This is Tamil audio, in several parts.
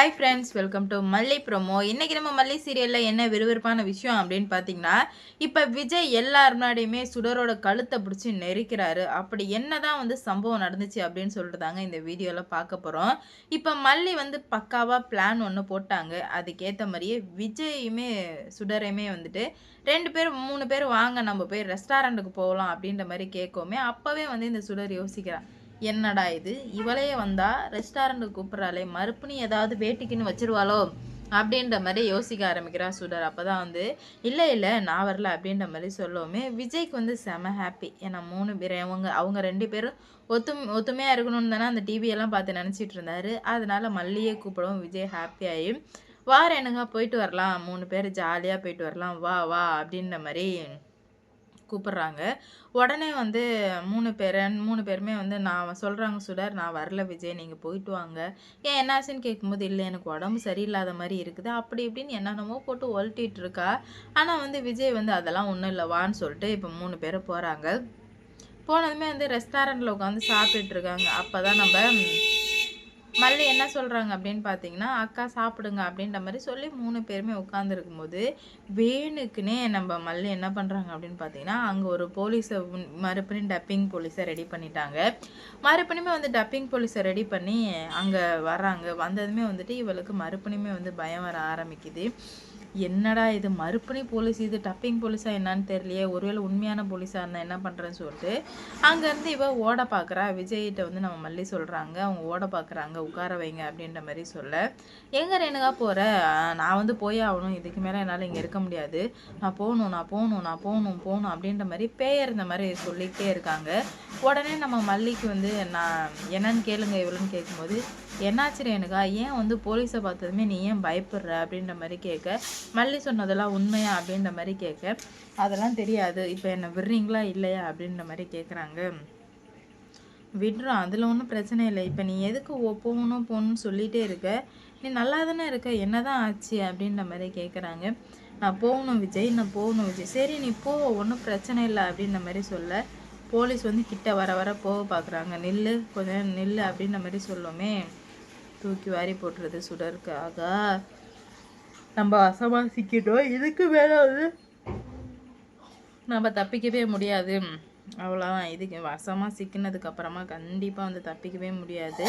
Hi friends welcome to Malli promo இன்றைக்கி நம்ம மல்லி சீரியலில் என்ன விறுவிறுப்பான விஷயம் அப்படின்னு பார்த்தீங்கன்னா இப்போ விஜய் எல்லார் முன்னாடியுமே சுடரோட கழுத்தை பிடிச்சி நெரிக்கிறாரு. அப்படி என்ன தான் வந்து சம்பவம் நடந்துச்சு அப்படின்னு சொல்லிட்டு தாங்க இந்த வீடியோவில் பார்க்க போகிறோம் இப்போ மல்லி வந்து பக்காவாக பிளான் ஒன்று போட்டாங்க. அதுக்கேற்ற மாதிரியே விஜயுமே சுடரையுமே வந்துட்டு ரெண்டு பேர் மூணு பேர் வாங்க நம்ம போய் ரெஸ்டாரண்ட்டுக்கு போகலாம் அப்படின்ற மாதிரி கேட்கவுமே அப்போவே வந்து இந்த சுடர் யோசிக்கிறான். என்னடா இது? இவளே வந்தா ரெஸ்டாரண்ட்டுக்கு கூப்பிட்றாளே மறுப்புனி ஏதாவது வேட்டிக்குன்னு வச்சிருவாளோ? அப்படின்ற மாதிரி யோசிக்க ஆரம்பிக்கிறா சுடர். அப்போ தான் வந்து இல்லை இல்லை நான் வரல அப்படின்ற மாதிரி சொல்லவுமே. விஜய்க்கு வந்து செம ஹாப்பி ஏன்னா மூணு பேர் அவங்க அவங்க ரெண்டு பேரும் ஒத்தும் ஒத்துமையாக இருக்கணும்னு தானே அந்த டிவியெல்லாம் பார்த்து நினச்சிட்டு இருந்தாரு. அதனால மல்லியே கூப்பிடவும் விஜய் ஹாப்பியாகி வார எனக்கா போயிட்டு வரலாம். மூணு பேர் ஜாலியாக போயிட்டு வரலாம். வா வா அப்படின்ற மாதிரி கூப்பிட்றாங்க. உடனே வந்து மூணு பேர் மூணு பேருமே வந்து நான் சொல்கிறாங்க சுடர் நான் வரல விஜய் நீங்கள் போயிட்டு வாங்க. ஏன் என்னாச்சுன்னு கேட்கும்போது இல்லை எனக்கு உடம்பு சரியில்லாத மாதிரி இருக்குது. அப்படி இப்படின்னு என்னென்னமோ போட்டு ஒழட்டிகிட்டு இருக்கா. ஆனால் வந்து விஜய் வந்து அதெல்லாம் ஒன்றும் இல்லை வான்னு சொல்லிட்டு இப்போ மூணு பேர் போகிறாங்க போனதுமே வந்து ரெஸ்டாரண்ட்டில் உட்காந்து சாப்பிட்டுட்டு இருக்காங்க. அப்போ தான் நம்ம மல்லி என்ன சொல்கிறாங்க அப்படின்னு பார்த்தீங்கன்னா அக்கா சாப்பிடுங்க அப்படின்ற மாதிரி சொல்லி மூணு பேருமே உட்காந்துருக்கும் போது வேணுக்குன்னே நம்ம மல்லி என்ன பண்ணுறாங்க அப்படின்னு பார்த்தீங்கன்னா அங்கே ஒரு போலீஸை மறுபடியும் டப்பிங் போலீஸை ரெடி பண்ணிட்டாங்க. மறுபடியுமே வந்து டப்பிங் போலீஸை ரெடி பண்ணி அங்கே வர்றாங்க. வந்ததுமே வந்துட்டு இவளுக்கு மறுபடியுமே வந்து பயம் வர ஆரம்பிக்குது. என்னடா இது? மறுபடி போலீஸ் இது டப்பிங் போலீஸாக என்னன்னு தெரியலையே. ஒருவேளை உண்மையான போலீஸாக இருந்தால் என்ன பண்ணுறேன்னு சொல்லிட்டு அங்கேருந்து இவ ஓட பார்க்குறா விஜய்கிட்ட வந்து நம்ம மல்லி சொல்கிறாங்க அவங்க ஓட பார்க்குறாங்க உட்கார வைங்க அப்படின்ற மாதிரி சொல்ல எங்கே ரேணுகா போகிற நான் வந்து போயே ஆகணும். இதுக்கு மேலே என்னால் இங்கே இருக்க முடியாது. நான் போகணும் நான் போகணும் நான் போகணும் போகணும் அப்படின்ற மாதிரி பேயர் இந்த மாதிரி சொல்லிக்கிட்டே இருக்காங்க. உடனே நம்ம மல்லிக்கு வந்து நான் என்னன்னு கேளுங்க இவ்வளோன்னு கேட்கும்போது என்னாச்சு ரேணுகா? ஏன் வந்து போலீஸை பார்த்ததுமே நீ ஏன் பயப்படுற? அப்படின்ற மாதிரி கேட்க மல்லி சொன்னதெல்லாம் உண்மையா? அப்படின்ற மாதிரி கேட்க அதெல்லாம் தெரியாது. இப்போ என்னை விடுறீங்களா இல்லையா? அப்படின்ற மாதிரி கேட்குறாங்க விடுறோம். அதில் ஒன்றும் பிரச்சனை இல்லை. இப்போ நீ எதுக்கு ஓ போகணும் போகணும்னு சொல்லிகிட்டே இருக்க? நீ நல்லா தானே இருக்க. என்ன தான் ஆச்சு அப்படின்ற மாதிரி கேட்குறாங்க நான் போகணும் விஜய் நான் போகணும் விஜய். சரி நீ போ ஒன்றும் பிரச்சனை இல்லை அப்படின்ற மாதிரி சொல்ல. போலீஸ் வந்து கிட்ட வர வர போக பார்க்குறாங்க நில்லு கொஞ்சம் நில்லு அப்படின்ற மாதிரி சொல்லுமே தூக்கி வாரி போட்டுறது சுடருக்காக நம்ம வசமாக சிக்கிட்டோம் இதுக்கு மேலே வந்து நம்ம தப்பிக்கவே முடியாது. அவ்வளோதான் இதுக்கு வசமாக சிக்கினதுக்கு அப்புறமா கண்டிப்பாக வந்து தப்பிக்கவே முடியாது.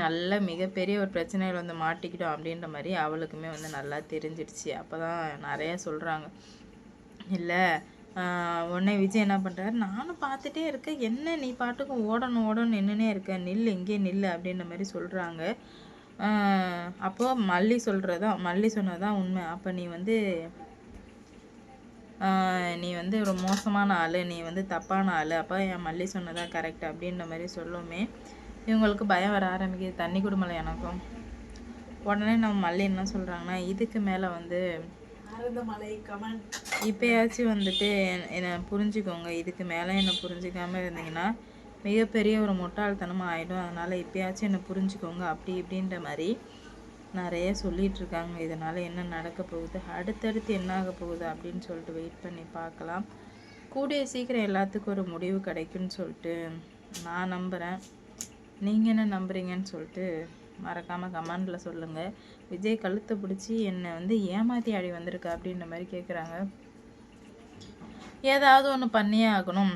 நல்ல மிகப்பெரிய ஒரு பிரச்சனையில் வந்து மாட்டிக்கிட்டோம் அப்படின்ற மாதிரி அவளுக்குமே வந்து நல்லா தெரிஞ்சிடுச்சு. அப்போ தான் நிறையா சொல்கிறாங்க இல்லை உடனே விஜய் என்ன பண்ணுறாரு நானும் பார்த்துட்டே இருக்கேன். என்ன நீ பாட்டுக்கும் ஓடணும் ஓடணும் நின்றுனே இருக்க? நில் இங்கே நில் அப்படின்ற மாதிரி சொல்கிறாங்க அப்போது மல்லி சொல்கிறதான் மல்லி சொன்னதான் உண்மை. அப்போ நீ வந்து நீ வந்து ஒரு மோசமான ஆள் நீ வந்து தப்பான ஆள். அப்போ என் மல்லி சொன்னதான் கரெக்ட் அப்படின்ற மாதிரி சொல்லுமே. இவங்களுக்கு பயம் வர ஆரம்பிக்குது. தண்ணி குடும்பலை எனக்கும். உடனே நம்ம மல்லி என்ன சொல்கிறாங்கன்னா இதுக்கு மேலே வந்து இப்போயாச்சும் வந்துட்டு என்னை புரிஞ்சுக்கோங்க. இதுக்கு மேலே என்னை புரிஞ்சிக்காமல் இருந்தீங்கன்னா மிகப்பெரிய ஒரு முட்டாள்தனமாக ஆகிடும் அதனால் இப்போயாச்சும் என்னை புரிஞ்சுக்கோங்க. அப்படி இப்படின்ற மாதிரி நிறைய சொல்லிகிட்டு இருக்காங்க இதனால் என்ன நடக்க போகுது? அடுத்தடுத்து என்ன ஆக போகுது அப்படின்னு சொல்லிட்டு வெயிட் பண்ணி பார்க்கலாம். கூடிய சீக்கிரம் எல்லாத்துக்கும் ஒரு முடிவு கிடைக்கும்னு சொல்லிட்டு நான் நம்புகிறேன் நீங்கள் என்ன நம்புறீங்கன்னு சொல்லிட்டு மறக்காமல் கமெண்டில் சொல்லுங்கள் விஜய் கழுத்தை பிடிச்சி என்னை வந்து ஏமாற்றி ஆடி வந்திருக்கா அப்படின்ற மாதிரி கேட்குறாங்க ஏதாவது ஒன்று பண்ணியே ஆகணும்.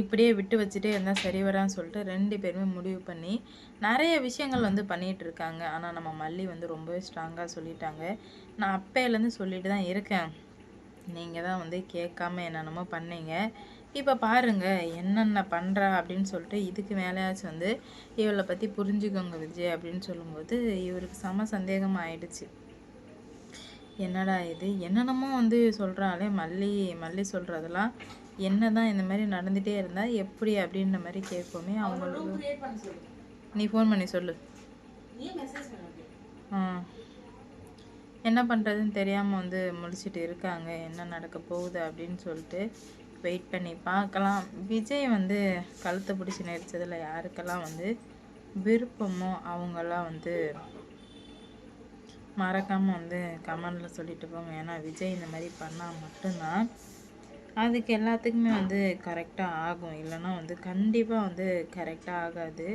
இப்படியே விட்டு வச்சுட்டே இருந்தால் சரி வரான்னு சொல்லிட்டு ரெண்டு பேருமே முடிவு பண்ணி நிறைய விஷயங்கள் வந்து பண்ணிகிட்டு இருக்காங்க. ஆனால் நம்ம மல்லி வந்து ரொம்பவே ஸ்ட்ராங்காக சொல்லிட்டாங்க. நான் அப்பையிலேருந்து சொல்லிட்டு தான் இருக்கேன். நீங்கள் தான் வந்து கேட்காம என்னென்னமோ பண்ணீங்க. இப்போ பாருங்கள் என்னென்ன பண்ணுறா அப்படின்னு சொல்லிட்டு இதுக்கு மேலேயாச்சும் வந்து இவளை பற்றி புரிஞ்சுக்கோங்க விஜய் அப்படின்னு சொல்லும்போது இவருக்கு செம சந்தேகம் ஆயிடுச்சு. என்னடா இது? என்னென்னமோ வந்து சொல்கிறாளே மல்லி மல்லி சொல்கிறதெல்லாம் என்ன தான் இந்த மாதிரி நடந்துகிட்டே இருந்தால் எப்படி அப்படின்ற மாதிரி கேட்போமே அவங்களுக்கு நீ ஃபோன் பண்ணி சொல்லு. ஆ. என்ன பண்ணுறதுன்னு தெரியாமல் வந்து முடிச்சுட்டு இருக்காங்க. என்ன நடக்க போகுது அப்படின்னு சொல்லிட்டு வெயிட் பண்ணி பார்க்கலாம். விஜய் வந்து கழுத்தை பிடிச்சி நெரிச்சதில் யாருக்கெல்லாம் வந்து விருப்பமோ அவங்கெல்லாம் வந்து மறக்காமல் வந்து கமெண்டில் சொல்லிட்டு போங்க. ஏன்னா விஜய் இந்த மாதிரி பண்ணால் மட்டும்தான் அதுக்கு எல்லாத்துக்குமே வந்து கரெக்டாக ஆகும். இல்லைன்னா வந்து கண்டிப்பாக வந்து கரெக்டாக ஆகாது.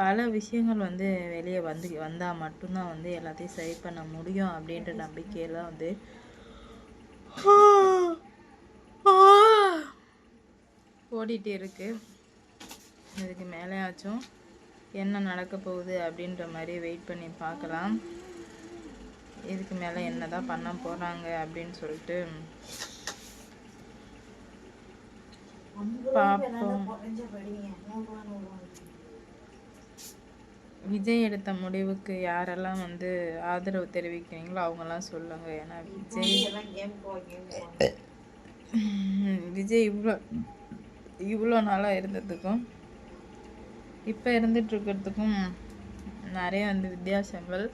பல விஷயங்கள் வந்து வெளியே வந்து வந்தால் மட்டும்தான் வந்து எல்லாத்தையும் சரி பண்ண முடியும் அப்படின்ற நம்பிக்கையெல்லாம் வந்து. ஓடிட்டு இருக்கு. இதுக்கு மேலேயாச்சும் என்ன நடக்க போகுது அப்படின்ற மாதிரி வெயிட் பண்ணி பார்க்கலாம். இதுக்கு மேலே என்ன தான் பண்ண போகிறாங்க அப்படின்னு சொல்லிட்டு பார்ப்போம் விஜய் எடுத்த முடிவுக்கு யாரெல்லாம் வந்து ஆதரவு தெரிவிக்கிறீங்களோ அவங்கெல்லாம் சொல்லுங்க. ஏன்னா விஜய் விஜய் இவ்வளோ இவ்வளோ நாளாக இருந்ததுக்கும் இப்போ இருந்துட்டு இருக்கிறதுக்கும் நிறைய வந்து வித்தியாசங்கள்.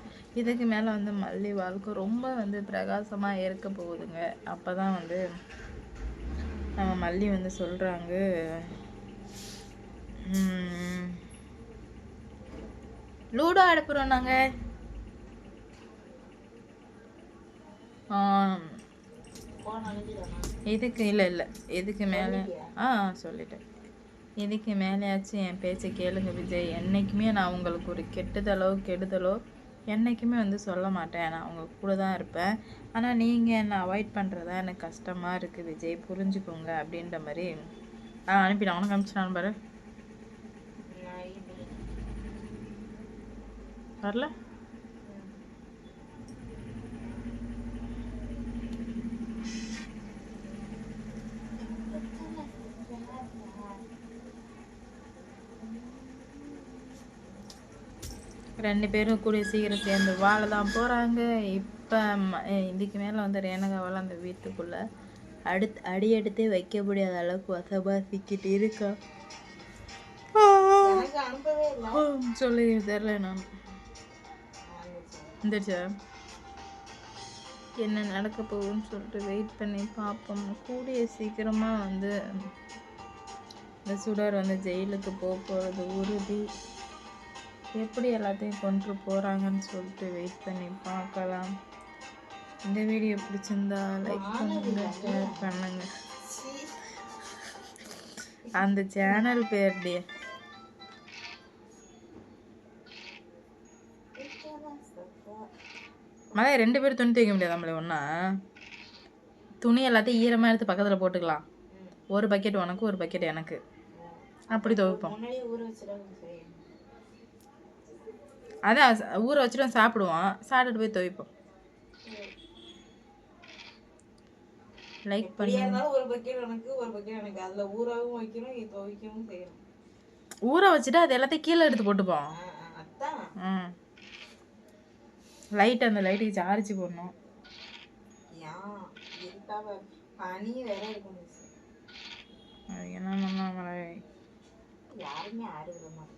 இதுக்கு மேலே வந்து மல்லி வாழ்க்கை ரொம்ப வந்து பிரகாசமாக இருக்க போகுதுங்க. அப்போ தான் வந்து நம்ம மல்லி வந்து சொல்கிறாங்க லூடோ ஆடப்புறோம் நாங்கள் இதுக்கு இல்லை இல்லை. இதுக்கு மேலே ஆ சொல்லிட்டேன். இதுக்கு மேலேயாச்சும் என் பேச்சை கேளுங்க விஜய். என்றைக்குமே நான் உங்களுக்கு ஒரு கெட்டுதலோ கெடுதலோ என்றைக்குமே வந்து சொல்ல மாட்டேன். நான் உங்கள் கூட தான் இருப்பேன். ஆனால் நீங்கள் என்னை அவாய்ட் பண்ணுறதா எனக்கு கஷ்டமாக இருக்குது விஜய். புரிஞ்சுக்கோங்க அப்படின்ற மாதிரி ஆ அனுப்பிட்டேன் அவனுக்கு அனுப்பிச்சினான் பாரு வரல? ரெண்டு பேரும் கூடிய சீக்கிரம் சேர்ந்து வாழ தான் போகிறாங்க இப்போ இதுக்கு மேலே வந்து ரேணுகாவால் அந்த வீட்டுக்குள்ளே அடுத்து அடி எடுத்தே வைக்க முடியாத அளவுக்கு வசமாக சிக்கிட்டு இருக்கா சொல்லி தெரில நான். வந்துடுச்சா என்ன நடக்க போகுதுன்னு சொல்லிட்டு வெயிட் பண்ணி பார்ப்போம். கூடிய சீக்கிரமாக வந்து இந்த சுடர் வந்து ஜெயிலுக்கு போக போகிறது உறுதி. எப்படி எல்லாத்தையும் கொண்டு போகிறாங்கன்னு சொல்லிட்டு வெயிட் பண்ணி பார்க்கலாம். இந்த வீடியோ பிடிச்சிருந்தா லைக் பண்ணுங்க ஷேர் பண்ணுங்க. அந்த சேனல் பேர் டே. மழை ரெண்டு பேரும் துணி துவைக்க முடியாது நம்மளே ஒன்றா துணி எல்லாத்தையும் ஈரமாக எடுத்து பக்கத்தில் போட்டுக்கலாம். ஒரு பக்கெட் உனக்கு ஒரு பக்கெட் எனக்கு. அப்படி துவைப்போம். அதான் ஊற வச்சுட்டு சாப்பிடுவோம். சாப்பிட்டுட்டு போய் துவைப்போம். லைக் பண்ணி. ஒரு பக்கெட் எனக்கு ஒரு பக்கெட் எனக்கு. அதுல ஊறவும் வைக்கணும் துவைக்கவும் செய்யணும். ஊற வச்சுட்டு அது எல்லாத்தையும் கீழே எடுத்து போட்டுப்போம். அதான். லைட் அந்த லைட்டுக்கு சார்ஜ் போடணும். பனி வேற இருக்கும் அது என்ன யாருமே ஆறுகிற மாட்டேங்குது